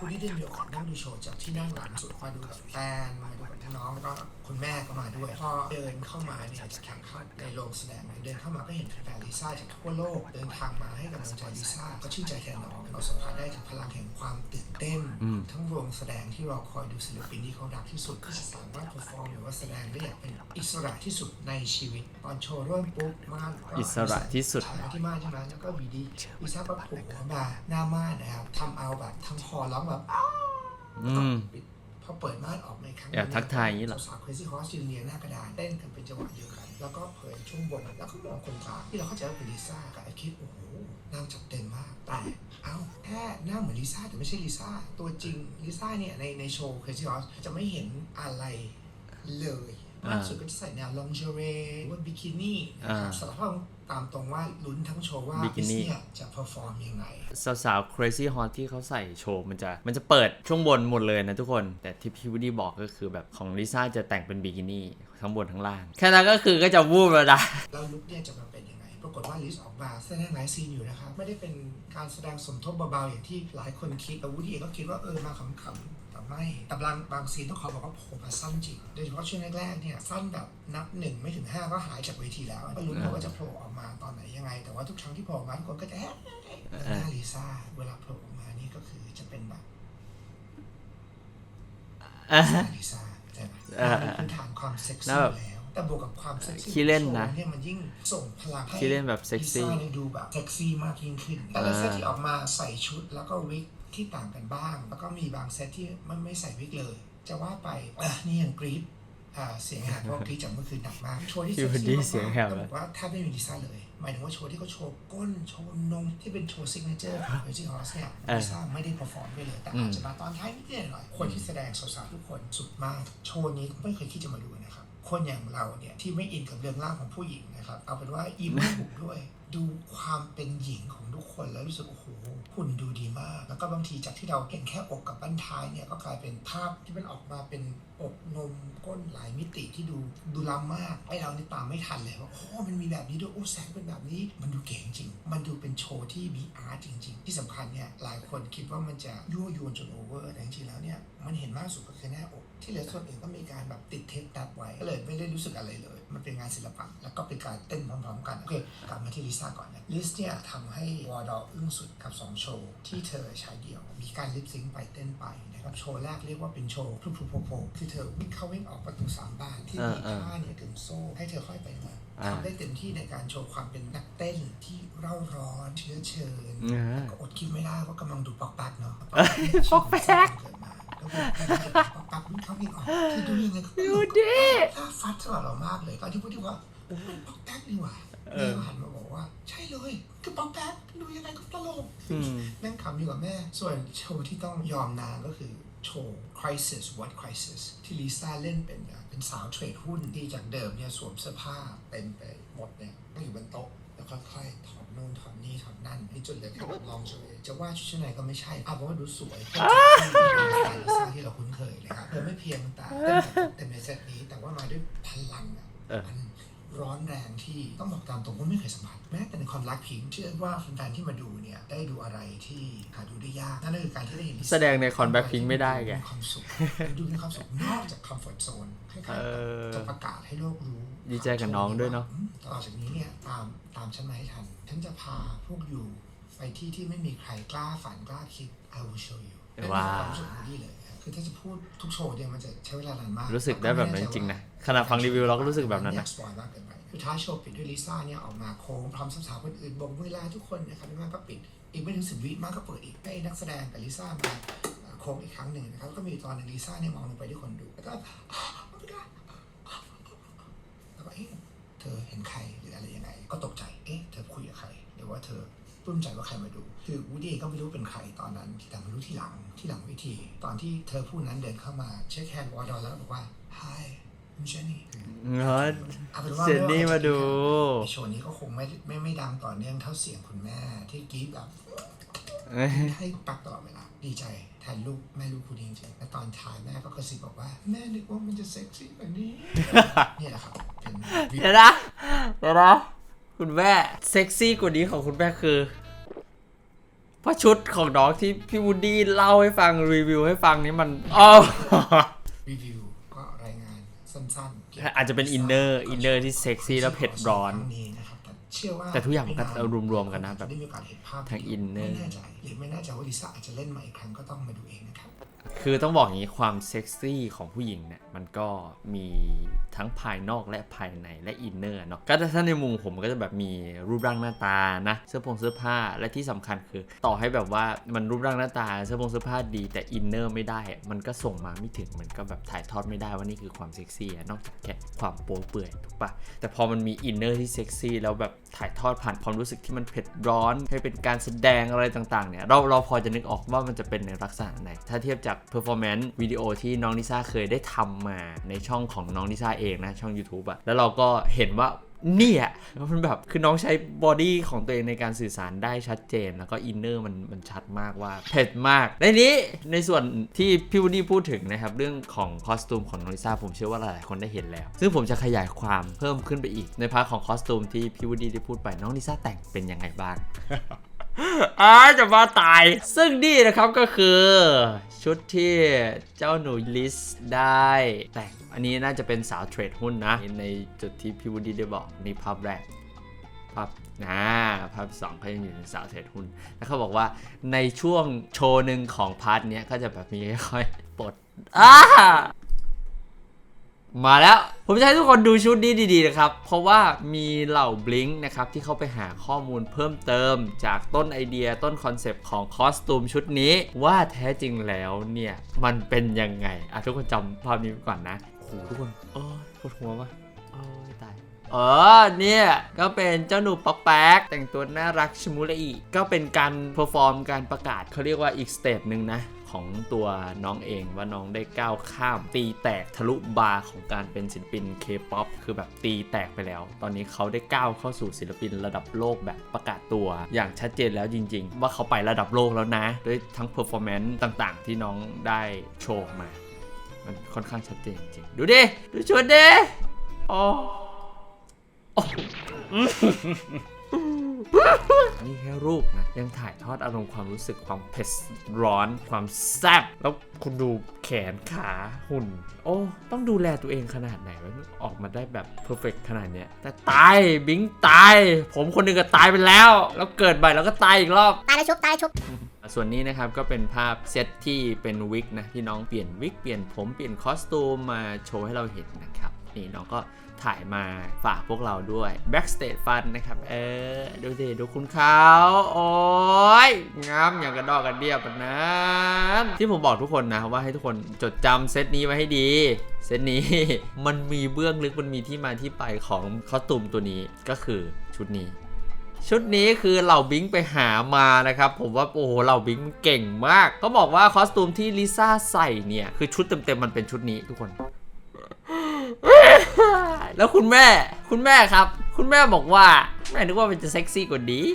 ผู้ที่ได้มีโอกาสนั่งดูโชว์จากที่นั่งหลังสุดมาดูกับแฟนมาดูกับน้องแล้วก็คุณแม่ก็มาด้วยพอเดินเข้ามาเนี่ยจะแข่งขันในโรงแสดงเนี่ยเดินเข้ามาก็เห็นแฟนๆลิซ่าจากทั่วโลกเดินทางมาให้กำลังใจลิซ่าก็ชื่นใจแทนน้องเราสัมผัสได้ถึงพลังแห่งความตื่นเต้น ทั้งโรงแสดงที่เราคอยดูศิลปินที่เขาดังที่สุดก็สามารถเพอร์ฟอร์มหรือว่าแสดงได้อย่างเป็นอิสระที่สุดในชีวิตตอนโชว์เริ่มปุ๊บม่านก็อิสระที่สุดถ่ายมาที่ม่านใช่ไหมแล้วก็วีดีลิซ่าก็โผล่เข้ามาหน้าม่านนะครับทำเอาแบบทั้งคอร้องแบบอ้าวอืมปิดพอเปิดม่านออกมาอีกครั้งแอบทักทายอย่างนี้เหรอ สาว Crazy Horse ยืนเรียงหน้ากระดานเต้นกันเป็นจังหวะเดียวกัน แล้วก็เผยช่วงบน แล้วก็มองคนกลางที่เราเข้าใจว่าเป็นลิซ่ากับไอคิดโอ้โหนางจัดเต็มมากแต่เอ้าแค่หน้าเหมือนลิซ่าแต่ไม่ใช่ลิซ่าตัวจริงลิซ่าเนี่ยในในโชว์ Crazy Horse จะไม่เห็นอะไรเลย มากสุดก็จะใส่แนวลองเจเรหรือว่าบิกินี่นะครับอ่าสารภาพตามตรงว่าลุ้นทั้งโชว์ว่าบิกินี่ลิซ่าจะเพอร์ฟอร์มยังไง สาวๆ crazy hot ที่เขาใส่โชว์มันจะมันจะเปิดช่วงบนหมดเลยนะทุกคน แต่ที่พี่วูดดี้บอกก็คือแบบของลิซ่าจะแต่งเป็นบิกินี่ทั้งบนทั้งล่าง แค่นั้นก็คือก็จะวูบแล้วนะแล้วลุคเนี่ยจะมาเป็นยังไงปราก ฏว่าลิสออกมาแสดงหลายซีนอยู่นะครับ ไม่ได้เป็นการแสดงสมทบเบาๆอย่างที่หลายคนคิดแต่วูดดี้เองก็คิดว่าเออมาขำๆแต่ไม่แต่บางบางซีนต้องขอบอกว่าโผล่มาสั้นจริง โดยเฉพาะช่วงแรกๆเนี่ยสั้นแบบนับหนึ่งไม่ถึงห้าก็หายจากเวทีแล้วก็ลุ้นว่าจะโผล่ออกมาตอนไหนยังไง แต่ว่าทุกครั้งที่โผล่มาทุกคนก็จะแฮะแต่หน้าลิซ่าเวลาโผล่ออกมานี่ก็คือจะเป็นแบบลิซ่าใช่ไหมาพื้นฐานความเซ็กซี่แล้ว แต่บวกกับความเซ็กซี่ขี้เล่นนะโชว์เนี่ยมันยิ่งส่งพลังให้ขี้เล่นแบบเซ็กซี่ลิซ่าเนี่ยดูแบบเซ็กซี่มากยิ่งขึ้น แต่ละอ่าเซตที่ออกมาใส่ชุดแล้วก็วิกที่ต่างกันบ้าง แล้วก็มีบางเซตที่ไม่ไม่ใส่วิกเลย จะว่าไปอะนี่ยังกรี๊ดอ่าเสียงแหบเพราะกรี๊ดจากเมื่อคืนหนักมากโชว์ที่พี่เซ็กวูดดี้ซี่เสียงแหมากบๆเลต้อยงบอกว่าแทบไม่มีลิซ่าเลย หมายถึงว่าโชว์ที่เขาโชว์ก้นโชว์นมที่เป็นโชว์ซิกเนเจอร์ของ Crazy Horse เนี่ยเออลิซ่าไม่ได้เปอร์ฟอร์มไปเลย แต่อาจจะมาตอนท้ายนิดหน่อยคนที่แสดงสาวๆทุกคนสุดมาก โชว์นี้ไม่เคยคิดจะมาดูนะครับ คนอย่างเราเนี่ยที่ไม่อินกับเรื่องร่างของผู้หญิงนะครับ เอาเป็นว่าอินไม่ถูกด้วย ดูความเป็นหญิงของทุกคนแล้วรู้สึกโอ้โหหุ่นดูดีมาก แล้วก็บางทีจากที่เราเห็นแค่อกกับบั้นท้ายเนี่ยก็กลายเป็นภาพที่มันออกมาเป็นอกนมก้นหลายมิติที่ดูดูล้ำมากไอเรานี่ตามไม่ทันเลยว่าโอ้มันมีแบบนี้ด้วยโอ้แสงเป็นแบบนี้ มันดูเก๋จริง มันดูเป็นโชว์ที่มีอาร์ตจริง ๆ ที่สำคัญเนี่ยหลายคนคิดว่ามันจะยั่วยวนจนโอเวอร์แต่จริงๆแล้วเนี่ยมันเห็นมากสุดก็คือหน้าอก ที่เหลือส่วนอื่นก็มีการแบบติดเทปตัดไว้ก็เลยไม่ได้รู้สึกอะไรเลยมันเป็นงานศิลปะ แล้วก็เป็นการเต้นพร้อมๆ กัน โอเค กลับมาที่ลิซ่าก่อนนะลิสเนี่ยทำให้วอร์ดออึ้งสุดกับ 2 โชว์ ที่เธอใช้เดี่ยว มีการลิปซิงค์ไปเต้นไปนะครับ โชว์แรกเรียกว่าเป็นโชว์พลุพลุโผล่โผล่คือเธอวิ่งเข้าวิ่งออกประตูสามบานที่มีอ่าๆผ้าเนี่ยถึงโซ่ให้เธอค่อยไปมาทำได้เต็มที่ในการโชว์ความเป็นนักเต้นที่เร่าร้อนเชื้อเชิญก็อดคิดไม่ได้ว่ากำลังดูปอกป๊กเนาะปอกแป๊ก เกิดมาแล้วก็ปอกแป๊กวิ่งเข้าวิ่งออกคือดูยังไงก็ดูดิน่าฟัดสำหรับเรามากเลย ตอนที่พูดที่ว่ามันปอกแป๊กนี่หว่าเออนี่หันมาบอกว่า ใช่เลยคือป๊อกแป๊กดูยังไงก็ตลกนั่งคำอยู่กับแม่ ส่วนโชว์ที่ต้องยอมนางก็คือโชว์ crisis what crisis ที่ลิซ่าเล่นเป็นอะเป็นสาวเทรดหุ้นที่จากเดิมเนี่ยสวมเสื้อผ้าเต็มไปหมดเนี่ยก็อยู่บนโต๊ะแล้วค่อยๆถอดนู่นถอดนี่ ถอดนั่นให้จนเหลือแค่แบบลองเฉยจะว่าชุดชั้นในก็ไม่ใช่เอาเพราะว่าดูสวยเพิ่มจากที่เป็นสไตล์ลิซ่าที่เราคุ้นเคยเลยครับเธอไม่เพียงแต่เต้นแบบเต็มในเซตนี้แต่ว่ามาด้วยพลังอะเออมัน ร้อนแรงที่ต้องบอกตามตรงว่าไม่เคยสัมผัสแม้แต่ในคอนรักพิงค์เชื่อว่าแฟนๆที่มาดูเนี่ยได้ดูอะไรที่หาดูได้ยากนั่นก็คือการที่ได้เห็นลิซ่าแสดงในคอน Blackpink ไม่ได้ไงมีความสุขดูมีความสุขนอกจากคอมฟอร์ทโซนคล้ายๆเอกับอจะประกาศให้โลกรู้ดีใจกับน้องด้วยเนอะอืมต่อจากนี้เนี่ยตามตามฉันมาให้ทันฉันจะพาพวกอยู่ไปที่ที่ไม่มีใครกล้าฝันกล้าคิด I will show you ว้าวเป็นความรู้สึกของนี่เลย ครับคือถ้าจะพูดทุกโชว์เนี่ยมันจะใช้เวลานานมากรู้สึกได้แบบนั้นจริงๆนะขณะฟังรีวิวเราก็รู้สึกแบบนั้นอยานะกสปอยมากเกินไปคือท้ายโชว์ปิดด้วยลิซ่าเนี่ยออกมาโค้งพร้อมสาวๆคนอื่นบงมือลาทุกคนนะครับไม่มากก็ปิดอีกไม่ถึงสิบวิมากก็เปิดอีกให้นักแสดงกับลิซ่ามาเอ่อโค้งอีกครั้งหนึ่งนะครับก็มีตอนหนึ่งลิซ่าเนี่ยมองลงไปที่คนดูแล้วก็แล้วก็เอ๊ะเธอเห็นใครหรืออะไรยังไงก็ตกใจเอ๊ะเธอคุยกับใครหรือว่าเธอ ปลื้มใจว่าใครมาดู คือวูดดี้เองก็ไม่รู้เป็นใครตอนนั้นแต่มารู้ที่หลังที่หลังเวิธีตอนที่เธอผู้นั้นเดินเข้ามาเช็คแฮนด์วอร์ดอนแล้วก็บอกว่า Hi I'm Jenny เงินเอาเป็นว่าเจนนี่มาดูในโชว์นี้ก็คงไม่ไม่ไม่ดังต่อเนื่องเท่าเสียงคุณแม่ที่กรี๊ดแบบให้ปักตลอดเวลาดีใจแทนลูกแม่ลูกคู่นี้จริงๆและตอนท้ายแม่ก็กระซิบบอกว่า แม่นึกว่ามันจะเซ็กซี่กว่านี้เนี่ยแหละครับเป็นวิเดี๋ยวนะเดี๋ยวนะ คุณแม่เซ็กซี่กว่านี้ของคุณแม่คือเพราะชุดของน้องที่พี่วูดดี้เล่าให้ฟังรีวิวให้ฟังนี้มันอ๋อรีวิวก็รายงานสั้นๆกี่ยวกับอาจจะเป็นอินเนอร์อินเนอร์ที่เซ็กซี่แล้วเผ็ดร้อนคงนี้นะครับแต่เชื่อว่าแต่ทุกอย่างมันก็รวมๆกันนะแบบได้มีโอกาสเห็นภาพทั้ง inner ไม่แน่ใจหรือไม่แน่ใจว่าลิซ่าอาจจะเล่นใหม่อีกครั้งก็ต้องมาดูเองนะครับ คือต้องบอกอย่างนี้ความเซ็กซี่ของผู้หญิงเนี่ยมันก็มี ทั้งภายนอกและภายในและอินเนอร์เนาะก็ถ้าในมุมผมก็จะแบบมีรูปร่างหน้าตานะเสื้อผงเสื้อผ้าและที่สำคัญคือ ต่อให้แบบว่ามันรูปร่างหน้าตาเสื้อผงเสื้อผ้าดีแต่อินเนอร์ไม่ได้ มันก็ส่งมาไม่ถึงมันก็แบบถ่ายทอดไม่ได้ว่านี่คือความเซ็กซี่นอกจากแค่ความโป๊เปื่อยถูกปะแต่พอมันมีอินเนอร์ที่เซ็กซี่แล้วแบบถ่ายทอดผ่านความรู้สึกที่มันเผ็ดร้อนให้เป็นการแสดงอะไรต่างๆเนี่ยเราเราพอจะนึกออกว่ามันจะเป็นในลักษณะไหนถ้าเทียบจาก performance วิดีโอที่น้องลิซ่าเคยได้ทำมาในช่องของน้องลิซ่าเองนะช่อง YouTube อะแล้วเราก็เห็นว่าเนี่ยมันแบบคือน้องใช้บอดี้ของตัวเองในการสื่อสารได้ชัดเจน แล้วก็อินเนอร์มันมันชัดมากว่าเผ็ดมาก ในนี้ในส่วนที่พี่วูดดี้พูดถึงนะครับ เรื่องของคอสตูมของน้องลิซ่าผมเชื่อว่าหลายๆคนได้เห็นแล้ว ซึ่งผมจะขยายความเพิ่มขึ้นไปอีก ในพาร์ทของคอสตูมที่พี่วูดดี้ได้พูดไปน้องลิซ่าแต่งเป็นยังไงบ้างอาจะมาตาย ซึ่งนี่นะครับก็คือ ชุดที่เจ้าหนูลิสได้แต่ง อันนี้น่าจะเป็นสาวเทรดหุ้นนะ ในจุดที่พี่วูดดี้ได้บอกนี่ภาพแรกภาพนะภาพสองเขายังอยู่ในสาวเทรดหุ้น แล้วเขาบอกว่าในช่วงโชว์หนึ่งของพาร์ทเนี้ยก็จะแบบมีค่อยๆปลดอ้ามาแล้วผมจะให้ทุกคนดูชุดนี้ดีๆนะครับ เพราะว่ามีเหล่าบลิงนะครับ ที่เขาไปหาข้อมูลเพิ่มเติม จากต้นไอเดียต้นคอนเซปต์ของคอสตูมชุดนี้ ว่าแท้จริงแล้วเนี่ย มันเป็นยังไงอะทุกคนจำภาพนี้ไว้ก่อนนะ โหทุกคนโอ้ยปวดหัววะโอ้ยตายเออเนี่ย ก็เป็นเจ้าหนูป๊อกแป๊ก แต่งตัวน่ารักชะมุเลยก็เป็นการเพอร์ฟอร์มการประกาศเขาเรียกว่าอีกสเตจหนึ่งนะ ของตัวน้องเองว่าน้องได้ก้าวข้ามตีแตกทะลุบาร์ของการเป็นศิลปินเคป๊อปคือแบบตีแตกไปแล้ว ตอนนี้เขาได้ก้าวเข้าสู่ศิลปินระดับโลกแบบประกาศตัว อย่างชัดเจนแล้วจริง ๆ ว่าเขาไประดับโลกแล้วนะ ด้วยทั้งเพอร์ฟอร์แมนซ์ต่างๆ ที่น้องได้โชว์มา มันค่อนข้างชัดเจนจริงๆดูดิ ดูชุดดิอ๋อ นี่แค่รูปนะ ยังถ่ายทอดอารมณ์ความรู้สึกความเผ็ดร้อน ความแซ่บแล้วคุณดูแขนขาหุ่น โอ้ ต้องดูแลตัวเองขนาดไหนวะออกมาได้แบบเพอร์เฟกขนาดเนี้ย แต่ตาย บิงตาย ผมคนหนึงก็ตายไปแล้ว แล้วเกิดใหม่แล้วก็ตายอีกรอบ ตายแล้วชุบ ตายแล้วชุบส่วนนี้นะครับก็เป็นภาพเซตที่เป็นวิกนะที่น้องเปลี่ยนวิกเปลี่ยนผมเปลี่ยนคอสตูมมาโชว์ให้เราเห็นนะครับนี่น้องก็ ถ่ายมาฝากพวกเราด้วย Backstage Fun นะครับ เออ ดูสิ ดูคุณเขาโอ้ยงามอย่างกระดอกกระเดียบนั้นที่ผมบอกทุกคนนะว่าให้ทุกคนจดจำเซตนี้ไว้ให้ดี เซตนี้ มันมีเบื้องลึกมันมีที่มาที่ไปของคอสตูมตัวนี้ก็คือชุดนี้ ชุดนี้คือเหล่าบิงไปหามานะครับ ผมว่าโอ้โหเหล่าบิงมันเก่งมากเขาบอกว่าคอสตูมที่ลิซ่าใส่เนี่ย คือชุดเต็มๆมันเป็นชุดนี้ทุกคน แล้วคุณแม่ คุณแม่ครับ คุณแม่บอกว่า แม่นึกว่ามันจะเซ็กซี่กว่านี้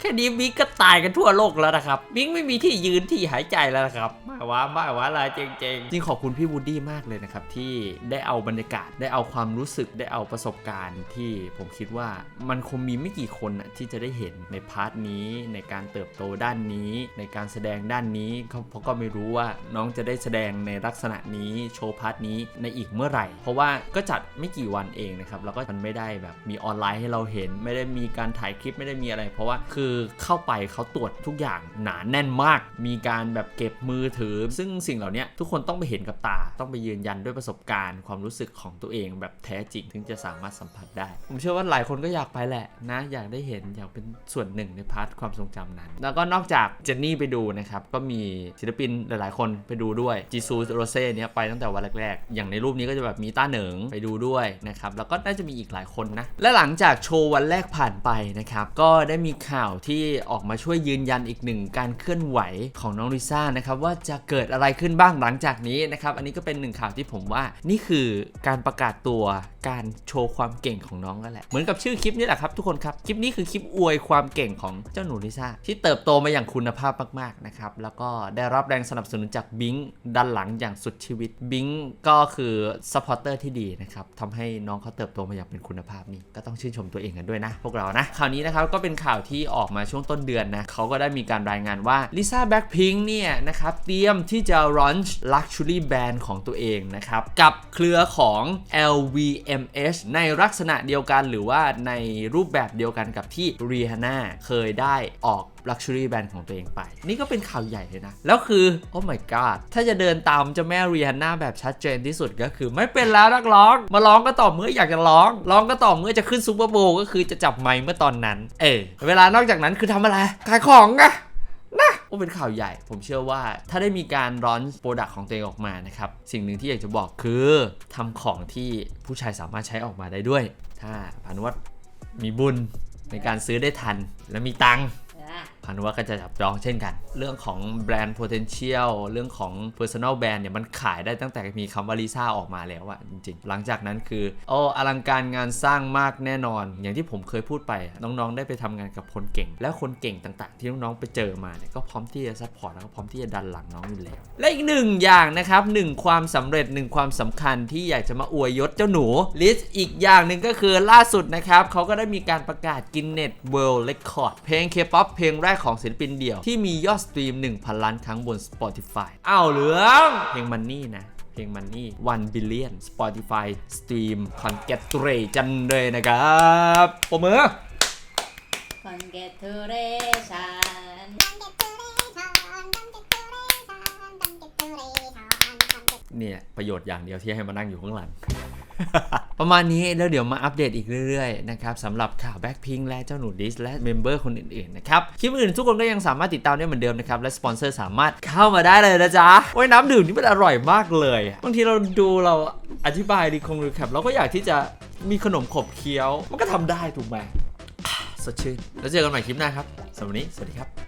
แค่นี้บิงก็ตายกันทั่วโลกแล้วนะครับบิงไม่มีที่ยืนที่หายใจแล้วนะครับไม่ว่าไม่ว่าอะไรจริงๆ จริงขอบคุณพี่วูดดี้มากเลยนะครับ ที่ได้เอาบรรยากาศได้เอาความรู้สึกได้เอาประสบการณ์ที่ผมคิดว่ามันคงมีไม่กี่คนน่ะที่จะได้เห็นในพาร์ทนี้ในการเติบโตด้านนี้ ในการแสดงด้านนี้เขาเพราะก็ไม่รู้ว่าน้องจะได้แสดงในลักษณะนี้โชว์พาร์ทนี้ในอีกเมื่อไหร่ เพราะว่าก็จัดไม่กี่วันเองนะครับแล้วก็มันไม่ได้แบบมีออนไลน์ให้เราเห็น ไม่ได้มีการถ่ายคลิปไม่ได้มีอะไร เพราะว่าคือเข้าไปเขาตรวจทุกอย่างหนาแน่นมาก มีการแบบเก็บมือถือ ซึ่งสิ่งเหล่านี้ทุกคนต้องไปเห็นกับตา ต้องไปยืนยันด้วยประสบการณ์ ความรู้สึกของตัวเองแบบแท้จริงถึงจะสามารถสัมผัสได้ ผมเชื่อว่าหลายคนก็อยากไปแหละนะ อยากได้เห็นอยากเป็นส่วนหนึ่งในพาร์ทความทรงจำนั้น แล้วก็นอกจากเจนนี่ไปดูนะครับก็มีศิลปินหลาย ๆ คนไปดูด้วยจีซูโรเซ่เนี่ยไปตั้งแต่วันแรก ๆ อย่างในรูปนี้ก็จะแบบมีต้าเหนิงไปดูด้วยนะครับแล้วก็น่าจะมีอีกหลายคนนะและหลังจากโชว์วันแรกผ่านไปนะครับก็ได้มีข่าวที่ออกมาช่วยยืนยันอีกหนึ่งการเคลื่อนไหวของน้องลิซ่านะครับว่าจะเกิดอะไรขึ้นบ้างหลังจากนี้นะครับอันนี้ก็เป็นหนึ่งข่าวที่ผมว่านี่คือการประกาศตัวการโชว์ความเก่งของน้องนั่นแหละเหมือนกับชื่อคลิปนี้แหละครับทุกคนครับคลิปนี้คือคลิปอวยความเก่งของเจ้าหนูลิซ่าที่เติบโตมาอย่างคุณภาพมากๆนะครับแล้วก็ได้รับแรงสนับสนุนจากบิงด้านหลังอย่างสุดชีวิตบิงก็คือซัพพอร์เตอร์ที่ดีนะครับทำให้น้องเขาเติบโตมาอย่างเป็นคุณภาพนี่ก็ต้องชื่นชมตัวเองกันด้วยนะ พวกเรานะข่าวนี้นะครับก็เป็นข่าวที่ออกอกมาช่วงต้นเดือนนะเขาก็ได้มีการรายงานว่าลิซ่าแบ็คพิงเนี่ยนะครับเตรียมที่จะรันช์ลักชัวรี่แบรนด์ของตัวเองนะครับ กับเครือของ LVMH ในลักษณะเดียวกันหรือว่าในรูปแบบเดียวกันกับที่เรฮาน่าเคยได้ออก Luxury Brand ของตัวเองไป นี่ก็เป็นข่าวใหญ่เลยนะ แล้วคือ โอ้ my god ถ้าจะเดินตามเจ้าแม่ Rihanna แบบชัดเจนที่สุดก็คือไม่เป็นแล้วนักร้อง มาร้องก็ต่อเมื่ออยากจะร้องร้องก็ต่อเมื่อจะขึ้นซูเปอร์โบว์ก็คือจะจับไมค์เมื่อตอนนั้น เออเวลานอกจากนั้นคือทำอะไรขายของอะนะโอ้เป็นข่าวใหญ่ ผมเชื่อว่าถ้าได้มีการร้อนโปรดักต์ของตัวเองออกมานะครับ สิ่งหนึ่งที่อยากจะบอกคือทำของที่ผู้ชายสามารถใช้ออกมาได้ด้วย ถ้าพานุวัฒน์มีบุญในการซื้อได้ทันและมีตังค์ พานุวัฒน์ก็จะจับจองเช่นกัน เรื่องของแบรนด์ potential เรื่องของ personal brand เนี่ยมันขายได้ตั้งแต่มีคำว่าลิซ่าออกมาแล้วอะจริงๆ หลังจากนั้นคือโอ้อลังการงานสร้างมากแน่นอน อย่างที่ผมเคยพูดไป น้องๆ ได้ไปทำงานกับคนเก่ง แล้วคนเก่งต่างๆ ที่น้องๆ ไปเจอมาเนี่ยก็พร้อมที่จะซัพพอร์ตแล้วก็พร้อมที่จะดันหลังน้องอยู่แล้ว และอีกหนึ่งอย่างนะครับหนึ่งความสำเร็จหนึ่งความสำคัญที่อยากจะมาอวยยศเจ้าหนูลิสอีกอย่างหนึ่งก็คือล่าสุดนะครับเขาก็ได้มีการประกาศ Guinness World Record เพลง K-POP เพลงแรกของศิลปินเดี่ยวที่มียอดสตรีม 1,000 ล้านครั้งบน Spotify อ้าวเหลืองเพลงมันนี่นะเพลงมันนี่ 1 billion Spotify stream congratulation เลยนะครับปรบมือ Congratulations เนี่ย ประโยชน์อย่างเดียวที่ให้มานั่งอยู่ข้างหลัง ประมาณนี้แล้วเดี๋ยวมาอัปเดตอีกเรื่อยๆนะครับสำหรับข่าวแบ็คพิงและเจ้าหนูดิสและเมมเบอร์คนอื่นๆนะครับ คลิปอื่นทุกคนก็ยังสามารถติดตามได้เหมือนเดิมนะครับ และสปอนเซอร์สามารถเข้ามาได้เลยนะจ๊ะโอ้ยน้ำดื่มนี่มันอร่อยมากเลยบางทีเราดูเราอธิบายดีคงรีแคปเราก็อยากที่จะมีขนมขบเคี้ยว มันก็ทำได้ถูกไหมสดชื่นแล้วเจอกันใหม่คลิปหน้าครับสำหรับวันนี้สวัสดีครับ